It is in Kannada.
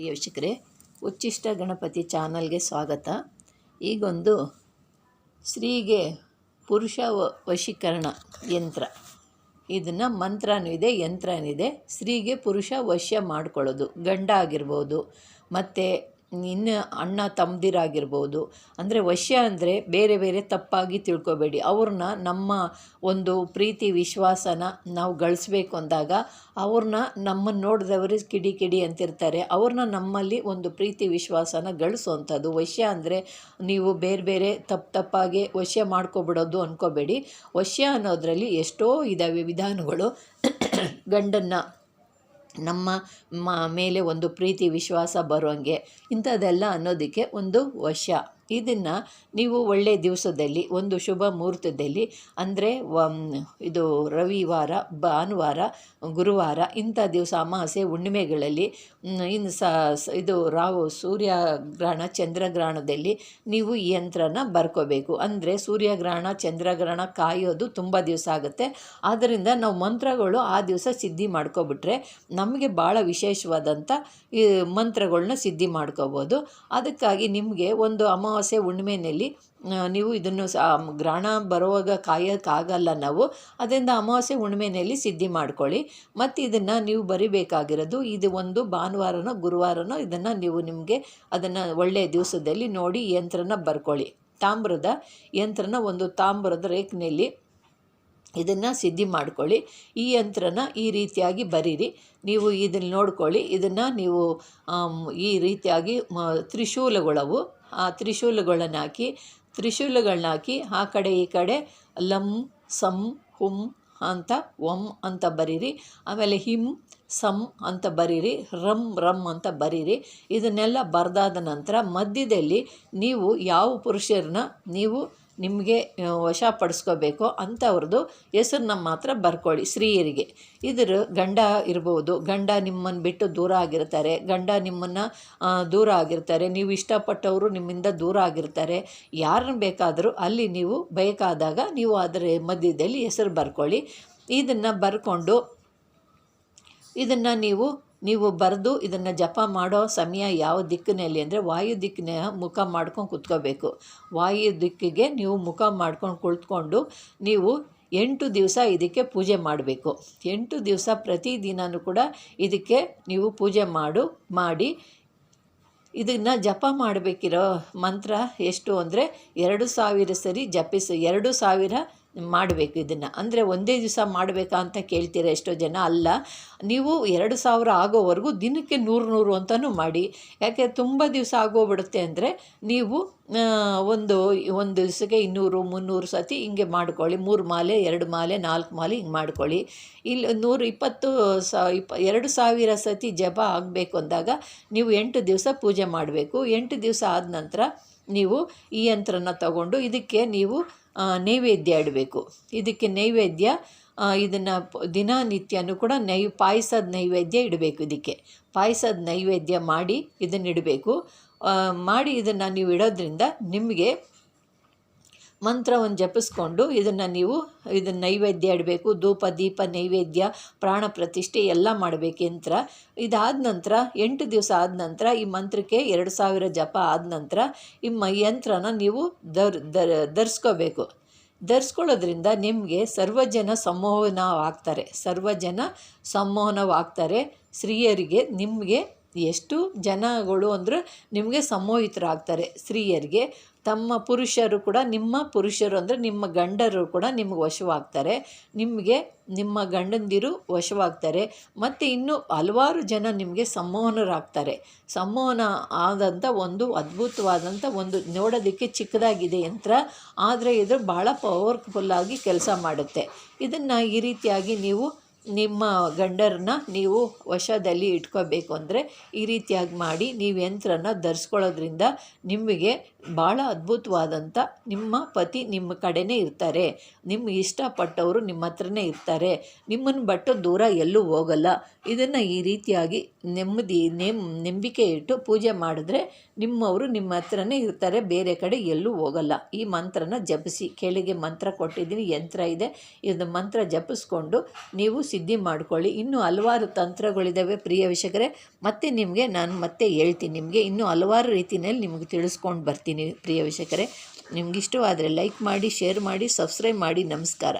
ಪ್ರಿಯ ವೀಕ್ಷಕರೇ ಉಚ್ಚಿಷ್ಟ ಗಣಪತಿ ಚಾನಲ್ಗೆ ಸ್ವಾಗತ. ಈಗೊಂದು ಸ್ತ್ರೀಗೆ ಪುರುಷ ವಶೀಕರಣ ಯಂತ್ರ. ಇದನ್ನು ಮಂತ್ರನೂ ಇದೆ ಯಂತ್ರನೂ ಇದೆ ಸ್ತ್ರೀಗೆ ಪುರುಷ ವಶ್ಯ ಮಾಡ್ಕೊಳ್ಳೋದು, ಗಂಡ ಆಗಿರ್ಬೋದು, ಮತ್ತು ಇನ್ನು ಅಣ್ಣ ತಮ್ಮದಿರಾಗಿರ್ಬೋದು ಅಂದರೆ ವಶ್ಯ ಅಂದರೆ ಬೇರೆ ಬೇರೆ ತಪ್ಪಾಗಿ ತಿಳ್ಕೊಬೇಡಿ. ಅವ್ರನ್ನ ನಮ್ಮ ಒಂದು ಪ್ರೀತಿ, ವಿಶ್ವಾಸನ ನಾವು ಗಳಿಸ್ಬೇಕು ಅಂದಾಗ ಅವ್ರನ್ನ ನಮ್ಮನ್ನು ನೋಡಿದವರು ಕಿಡಿ ಕಿಡಿ ಅಂತಿರ್ತಾರೆ. ಅವ್ರನ್ನ ನಮ್ಮಲ್ಲಿ ಒಂದು ಪ್ರೀತಿ, ವಿಶ್ವಾಸನ ಗಳಿಸುವಂಥದ್ದು. ವಶ್ಯ ಅಂದರೆ ನೀವು ಬೇರೆ ಬೇರೆ ತಪ್ಪು ತಪ್ಪಾಗಿ ವಶ್ಯ ಮಾಡ್ಕೊಬಿಡೋದು ಅಂದ್ಕೋಬೇಡಿ ವಶ್ಯ ಅನ್ನೋದರಲ್ಲಿ ಎಷ್ಟೋ ಇದ್ದಾವೆ ವಿಧಾನಗಳು. ಗಂಡನ್ನು ನಮ್ಮ ಮೇಲೆ ಒಂದು ಪ್ರೀತಿ ವಿಶ್ವಾಸ ಬರೋಂಗೆ ಇಂಥದ್ದೆಲ್ಲ ಅನ್ನೋದಕ್ಕೆ ಒಂದು ವಶ. ಇದನ್ನು ನೀವು ಒಳ್ಳೆಯ ದಿವಸದಲ್ಲಿ, ಒಂದು ಶುಭ ಮುಹೂರ್ತದಲ್ಲಿ, ಅಂದರೆ ಇದು ರವಿವಾರ, ಭಾನುವಾರ, ಗುರುವಾರ, ಇಂಥ ದಿವಸ ಅಮಾವಾಸ್ಯೆ, ಹುಣ್ಣಿಮೆಗಳಲ್ಲಿ ಇನ್ನು ಸ- ಇದು ರಾವು ಸೂರ್ಯಗ್ರಹಣ, ಚಂದ್ರಗ್ರಹಣದಲ್ಲಿ ನೀವು ಈ ಯಂತ್ರನ ಬರ್ಕೋಬೇಕು. ಅಂದರೆ, ಸೂರ್ಯಗ್ರಹಣ, ಚಂದ್ರಗ್ರಹಣ ಕಾಯೋದು ತುಂಬ ದಿವಸ ಆಗುತ್ತೆ. ಆದ್ದರಿಂದ ನಾವು ಮಂತ್ರಗಳು ಆ ದಿವಸ ಸಿದ್ಧಿ ಮಾಡ್ಕೊಬಿಟ್ರೆ ನಮಗೆ ಭಾಳ ವಿಶೇಷವಾದಂಥ, ಈ ಮಂತ್ರಗಳನ್ನ ಸಿದ್ಧಿ ಮಾಡ್ಕೋಬೋದು. ಅದಕ್ಕಾಗಿ ನಿಮಗೆ ಒಂದು ಅಮಾವಾಸ್ಯೆ ಹುಣ್ಣಿಮೆಯಲ್ಲಿ ಆ, ನೀವು ಇದನ್ನು ಗ್ರಹಣ ಬರುವಾಗ ಕಾಯೋಕ್ಕಾಗಲ್ಲ ನಾವು. ಅದರಿಂದ ಅಮಾವಾಸ್ಯೆ ಹುಣ್ಣಿಮೆಯಲ್ಲಿ ಸಿದ್ಧಿ ಮಾಡ್ಕೊಳ್ಳಿ. ಮತ್ತು ಇದನ್ನು ನೀವು ಬರಿಬೇಕಾಗಿರೋದು ಇದು ಒಂದು ಭಾನುವಾರನೋ ಗುರುವಾರನೋ ಇದನ್ನು ನೀವು ನಿಮಗೆ ಅದನ್ನು ಒಳ್ಳೆಯ ದಿವಸದಲ್ಲಿ ನೋಡಿ ಯಂತ್ರನ ಬರ್ಕೊಳ್ಳಿ. ತಾಮ್ರದ ಯಂತ್ರನ ಒಂದು ತಾಮ್ರದ ರೇಖನೆಯಲ್ಲಿ ಇದನ್ನು ಸಿದ್ಧಿ ಮಾಡ್ಕೊಳ್ಳಿ. ಈ ಯಂತ್ರನ ಈ ರೀತಿಯಾಗಿ ಬರೀರಿ. ನೀವು ಇದನ್ನು ನೋಡ್ಕೊಳ್ಳಿ. ಇದನ್ನು ನೀವು ಈ ರೀತಿಯಾಗಿ ತ್ರಿಶೂಲಗಳವು ಆ ತ್ರಿಶೂಲಗಳನ್ನು ಹಾಕಿ ತ್ರಿಶೂಲಗಳನ್ನ ಹಾಕಿ ಆ ಕಡೆ ಈ ಕಡೆ ಲಂ, ಸಂ, ಹುಂ ಅಂತ ಒಂ ಅಂತ ಬರೀರಿ. ಆಮೇಲೆ ಹಿಂ, ಸಂ ಅಂತ ಬರೀರಿ. ರಂ ರಂ ಅಂತ ಬರೀರಿ. ಇದನ್ನೆಲ್ಲ ಬರೆದಾದ ನಂತರ ಮಧ್ಯದಲ್ಲಿ ನೀವು ಯಾವ ಪುರುಷರನ್ನ ನೀವು ನಿಮಗೆ ವಶಪಡಿಸ್ಕೋಬೇಕೋ ಅಂಥವ್ರದ್ದು ಹೆಸರನ್ನ ಮಾತ್ರ ಬರ್ಕೊಳ್ಳಿ ಸ್ತ್ರೀಯರಿಗೆ. ಇದ್ರ ಗಂಡ ಇರ್ಬೋದು, ಗಂಡ ನಿಮ್ಮನ್ನು ಬಿಟ್ಟು ದೂರ ಆಗಿರ್ತಾರೆ, ಗಂಡ ನಿಮ್ಮನ್ನು ದೂರ ಆಗಿರ್ತಾರೆ, ನೀವು ಇಷ್ಟಪಟ್ಟವರು ನಿಮ್ಮಿಂದ ದೂರ ಆಗಿರ್ತಾರೆ ಯಾರನ್ನು ಬೇಕಾದರೂ ಅಲ್ಲಿ ನೀವು ಬೇಕಾದಾಗ ನೀವು ಅದರ ಮಧ್ಯದಲ್ಲಿ ಹೆಸರು ಬರ್ಕೊಳ್ಳಿ. ಇದನ್ನು ಬರ್ಕೊಂಡು, ಇದನ್ನು ನೀವು ನೀವು ಬರೆದು ಇದನ್ನು ಜಪ ಮಾಡೋ ಸಮಯ ಯಾವ ದಿಕ್ಕಿನಲ್ಲಿ ಅಂದರೆ ವಾಯು ದಿಕ್ಕಿನ ಮುಖ ಮಾಡ್ಕೊಂಡು ಕುತ್ಕೋಬೇಕು. ವಾಯು ದಿಕ್ಕಿಗೆ ನೀವು ಮುಖ ಮಾಡ್ಕೊಂಡು ಕುಳಿತುಕೊಂಡು ನೀವು ಎಂಟು ದಿವಸ ಇದಕ್ಕೆ ಪೂಜೆ ಮಾಡಬೇಕು. ಎಂಟು ದಿವಸ ಪ್ರತಿದಿನವೂ ಕೂಡ ಇದಕ್ಕೆ ನೀವು ಪೂಜೆ ಮಾಡು, ಮಾಡಿ. ಇದನ್ನು ಜಪ ಮಾಡಬೇಕಿರೋ ಮಂತ್ರ ಎಷ್ಟು ಅಂದರೆ ಎರಡು ಸಾವಿರ ಸರಿ ಜಪಿಸಿ, ಎರಡು ಸಾವಿರ ಮಾಡಬೇಕು ಇದನ್ನು. ಅಂದರೆ ಒಂದೇ ದಿವಸ ಮಾಡಬೇಕಾ ಅಂತ ಕೇಳ್ತೀರ ಎಷ್ಟೋ ಜನ? ಅಲ್ಲ, ನೀವು ಎರಡು ಸಾವಿರ ಆಗೋವರೆಗೂ ದಿನಕ್ಕೆ ನೂರು ನೂರು ಅಂತಲೂ ಮಾಡಿ. ಯಾಕೆ ತುಂಬ ದಿವಸ ಆಗೋಗ್ಬಿಡುತ್ತೆ ಅಂದರೆ ನೀವು ಒಂದು ಒಂದು ದಿವಸಕ್ಕೆ ಇನ್ನೂರು, ಮುನ್ನೂರು ಸತಿ ಹಿಂಗೆ ಮಾಡ್ಕೊಳ್ಳಿ. ಮೂರು ಮಾಲೆ, ಎರಡು ಮಾಲೆ, ನಾಲ್ಕು ಮಾಲೆ ಹಿಂಗೆ ಮಾಡ್ಕೊಳ್ಳಿ. ಇಲ್ಲಿ ನೂರು ಇಪ್ಪತ್ತು ಸ, ಇಪ್ಪ, ಎರಡು ಸಾವಿರ ಸತಿ ಜಪ ಆಗಬೇಕು ಅಂದಾಗ ನೀವು ಎಂಟು ದಿವಸ ಪೂಜೆ ಮಾಡಬೇಕು. ಎಂಟು ದಿವಸ ಆದ ನಂತರ ನೀವು ಈ ಯಂತ್ರನ ತಗೊಂಡು ಇದಕ್ಕೆ ನೀವು ನೈವೇದ್ಯ ಇಡಬೇಕು. ಇದಕ್ಕೆ ನೈವೇದ್ಯ ಇದನ್ನು ದಿನನಿತ್ಯನೂ ಕೂಡ ನೈ, ಪಾಯಸದ ನೈವೇದ್ಯ ಇಡಬೇಕು ಇದಕ್ಕೆ. ಪಾಯಸದ ನೈವೇದ್ಯ ಮಾಡಿ ಇದನ್ನು ಇಡಬೇಕು. ಮಾಡಿ ಇದನ್ನು ನೀವು ಇಡೋದ್ರಿಂದ ನಿಮಗೆ ಮಂತ್ರವನ್ನು ಜಪಿಸ್ಕೊಂಡು ಇದನ್ನು ನೀವು ಇದನ್ನು ನೈವೇದ್ಯ ಇಡಬೇಕು. ಧೂಪ, ದೀಪ, ನೈವೇದ್ಯ, ಪ್ರಾಣ ಪ್ರತಿಷ್ಠೆ ಎಲ್ಲ ಮಾಡಬೇಕು. ಯಂತ್ರ ಇದಾದ ನಂತರ, ಎಂಟು ದಿವಸ ಆದ ನಂತರ, ಈ ಮಂತ್ರಕ್ಕೆ ಎರಡು ಸಾವಿರ ಜಪ ಆದ ನಂತರ, ಈ ಮ ಯಂತ್ರನ ನೀವು ದರ್ ದರ್ ಧರಿಸ್ಕೋಬೇಕು. ಧರಿಸ್ಕೊಳ್ಳೋದ್ರಿಂದ ನಿಮಗೆ ಸರ್ವಜನ ಸಂಮೋಹನವಾಗ್ತಾರೆ. ಸರ್ವಜನ ಸಂಮೋಹನವಾಗ್ತಾರೆ. ಸ್ತ್ರೀಯರಿಗೆ ನಿಮಗೆ ಎಷ್ಟು ಜನಗಳು ಅಂದರೆ ನಿಮಗೆ ಸಂಮೋಹಿತರಾಗ್ತಾರೆ. ಸ್ತ್ರೀಯರಿಗೆ ತಮ್ಮ ಪುರುಷರು ಕೂಡ ನಿಮ್ಮ ಪುರುಷರು ಅಂದರೆ ನಿಮ್ಮ ಗಂಡರು ಕೂಡ ನಿಮಗೆ ವಶವಾಗ್ತಾರೆ. ನಿಮಗೆ ನಿಮ್ಮ ಗಂಡಂದಿರು ವಶವಾಗ್ತಾರೆ. ಮತ್ತು ಇನ್ನೂ ಹಲವಾರು ಜನ ನಿಮಗೆ ಸಂಮೋಹನರಾಗ್ತಾರೆ. ಸಂಮೋಹನ ಆದಂಥ ಒಂದು ಅದ್ಭುತವಾದಂಥ ಒಂದು ನೋಡೋದಕ್ಕೆ ಚಿಕ್ಕದಾಗಿದೆ ಯಂತ್ರ, ಆದರೆ ಇದು ಭಾಳ ಪವರ್ಫುಲ್ಲಾಗಿ ಕೆಲಸ ಮಾಡುತ್ತೆ. ಇದನ್ನು ಈ ರೀತಿಯಾಗಿ ನೀವು ನಿಮ್ಮ ಗಂಡರನ್ನ ನೀವು ವಶದಲ್ಲಿ ಇಟ್ಕೋಬೇಕು ಅಂದರೆ ಈ ರೀತಿಯಾಗಿ ಮಾಡಿ ನೀವು ಯಂತ್ರನ ಧರಿಸ್ಕೊಳ್ಳೋದ್ರಿಂದ ನಿಮಗೆ ಭಾಳ ಅದ್ಭುತವಾದಂಥ ನಿಮ್ಮ ಪತಿ ನಿಮ್ಮ ಕಡೆನೇ ಇರ್ತಾರೆ. ನಿಮ್ಮ ಇಷ್ಟಪಟ್ಟವರು ನಿಮ್ಮ ಹತ್ರನೇ ಇರ್ತಾರೆ. ನಿಮ್ಮನ್ನು ಬಟ್ಟು ದೂರ ಎಲ್ಲೂ ಹೋಗಲ್ಲ. ಇದನ್ನು ಈ ರೀತಿಯಾಗಿ ನೆಮ್ಮದಿ ನೆಮ್ ನಂಬಿಕೆ ಇಟ್ಟು ಪೂಜೆ ಮಾಡಿದ್ರೆ ನಿಮ್ಮವರು ನಿಮ್ಮ ಹತ್ರನೇ ಇರ್ತಾರೆ, ಬೇರೆ ಕಡೆ ಎಲ್ಲೂ ಹೋಗಲ್ಲ. ಈ ಮಂತ್ರನ ಜಪಿಸಿ, ಕೆಳಗೆ ಮಂತ್ರ ಕೊಟ್ಟಿದ್ದೀನಿ, ಯಂತ್ರ ಇದೆ. ಇದು ಮಂತ್ರ ಜಪಿಸ್ಕೊಂಡು ನೀವು ಸಿದ್ಧಿ ಮಾಡ್ಕೊಳ್ಳಿ. ಇನ್ನೂ ಹಲವಾರು ತಂತ್ರಗಳಿದ್ದಾವೆ ಪ್ರಿಯ ವೀಕ್ಷಕರೇ. ಮತ್ತೆ ನಿಮಗೆ ನಾನು ಮತ್ತೆ ಹೇಳ್ತೀನಿ. ನಿಮಗೆ ಇನ್ನೂ ಹಲವಾರು ರೀತಿಯಲ್ಲಿ ನಿಮಗೆ ತಿಳಿಸ್ಕೊಂಡು ಬರ್ತೀನಿ ಪ್ರಿಯ ವೀಕ್ಷಕರೇ. ನಿಮ್ಗೆ ಇಷ್ಟವಾದರೆ ಲೈಕ್ ಮಾಡಿ ಶೇರ್ ಮಾಡಿ ಸಬ್ಸ್ಕ್ರೈಬ್ ಮಾಡಿ. ನಮಸ್ಕಾರ.